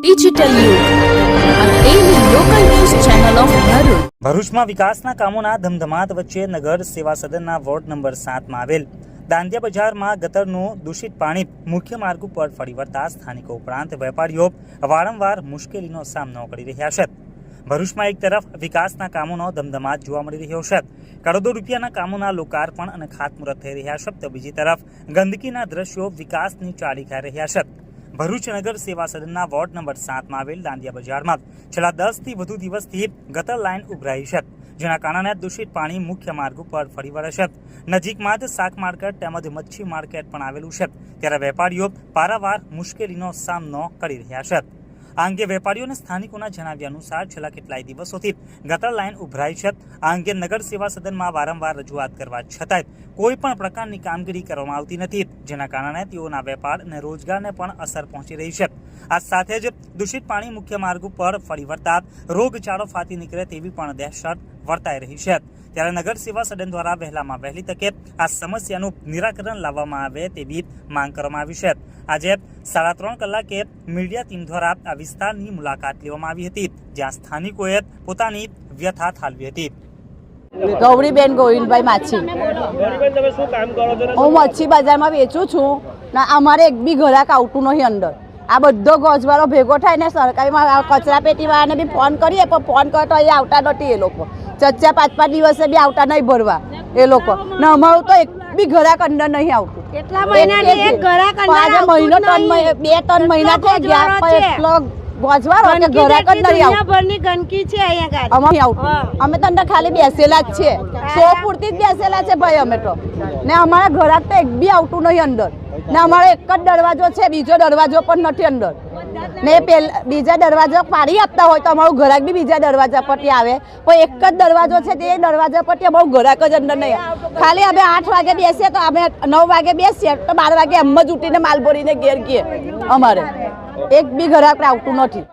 Digital. ભરૂચમાં વિકાસના કામોના ધમધમાત વચ્ચે નગર સેવા સદનના વોર્ડ નંબર સાતમાં આવેલ. દાંડિયા બજારમાં ગતરનું દૂષિત પાણી મુખ્ય માર્ગ ઉપર ફરી વળતા સ્થાનિકો ઉપરાંત વેપારીઓ વારંવાર મુશ્કેલીનો સામનો કરી રહ્યા છે. ભરૂચમાં એક તરફ વિકાસના કામોનો ધમધમાટ જોવા મળી રહ્યો છે. કરોડો રૂપિયાના કામોના લોકાર્પણ અને ખાતમુહૂર્ત થઈ રહ્યા છે. તો બીજી તરફ ગંદકીના દ્રશ્યો વિકાસની ચાલી રહ્યા છે. ભરૂચ નગર સેવા સદનના વોર્ડ નંબર સાતમાં આવેલ દાંડિયા બજારમાં છેલ્લા દસથી વધુ દિવસથી ગટર લાઇન ઉભરાઈ છે, જેના કારણે દૂષિત પાણી મુખ્ય માર્ગ ઉપર ફરી વળે છે. નજીકમાં જ શાક માર્કેટ તેમજ મચ્છી માર્કેટ પણ આવેલું છે, ત્યારે વેપારીઓ પારાવાર મુશ્કેલીનો સામનો કરી રહ્યા છે. આ અંગે વેપારીઓ અને સ્થાનિકોના જણાવ્યા અનુસાર છેલ્લા કેટલાય દિવસોથી ગટર લાઇન ઉભરાઈ છે. આ અંગે નગર સેવા સદનમાં વારંવાર રજૂઆત કરવા છતાંય કોઈ પણ પ્રકારની કામગીરી કરવામાં આવતી નથી, જેના કારણે તેઓના વેપાર અને રોજગારને પણ અસર પહોંચી રહી છે. આ સાથે જ દૂષિત પાણી મુખ્ય માર્ગ ઉપર ફરી વળતા રોગચાળો ફાટી નીકળે તેવી પણ દહેશત વર્તાઈ રહી છે. ત્યારે નગર સદન દ્વારા વહેલામાં વહેલી તકે આ સમસ્યાનું નિરાકરણ લાવવામાં આવે તેવી માંગ કરવામાં આવી છે. આજે સાડા ત્રણ કલાકે મીડિયા ટીમ દ્વારા આ વિસ્તારની મુલાકાત લેવામાં આવી હતી, જ્યાં સ્થાનિકોએ પોતાની વ્યથા ઠાલવી હતી. ગૌરીબેન ગોવિંદભાઈ માછી. હું મચ્છી બજારમાં વેચું છું અમારે એક બી ઘરાક આવતું નહીં અંદર. આ બધો ગોજવાળો ભેગો થાય ને સરકારીમાં કચરા પેટીવાળાને બી ફોન કરીએ, પણ ફોન કરે તો અહીંયા આવતા નથી એ લોકો. ચચ્ચા પાંચ પાંચ દિવસે બી આવતા નહીં ભરવા. એ લોકો. ને અમારું તો એક બી ઘરાક અંદર નહીં આવતું. કેટલા મહિનાથી એક ઘરાક અંદર મહિનો ત્રણ બે ત્રણ મહિના થઈ ગયા કે ઘરાક જ નહીં આવતું. દુનિયાભરની ગંદકી છે અહીંયા ગાડી. અમે આવતું. અમે તો અંદર ખાલી બેસેલા જ છે સો પૂરતી જ બેસેલા છે ભાઈ અમે તો. ને અમારા ઘરાક તો એક બી આવતું નહીં અંદર. ને અમારો એક જ દરવાજો છે બીજો દરવાજો પણ નથી અંદર. ને પેલા, બીજા દરવાજો પાડી આપતા હોય તો અમારું ઘરાક બી બીજા દરવાજા પરથી આવે. પણ એક જ દરવાજો છે તે દરવાજા પરથી અમારું ઘરાક જ અંદર નહીં. ખાલી અમે આઠ વાગે બેસીએ તો અમે નવ વાગે બેસીએ તો બાર વાગે એમ જ ઉઠીને માલ ભરીને ઘેર ગીએ અમારે. એક બી ઘરાક આવતું નથી.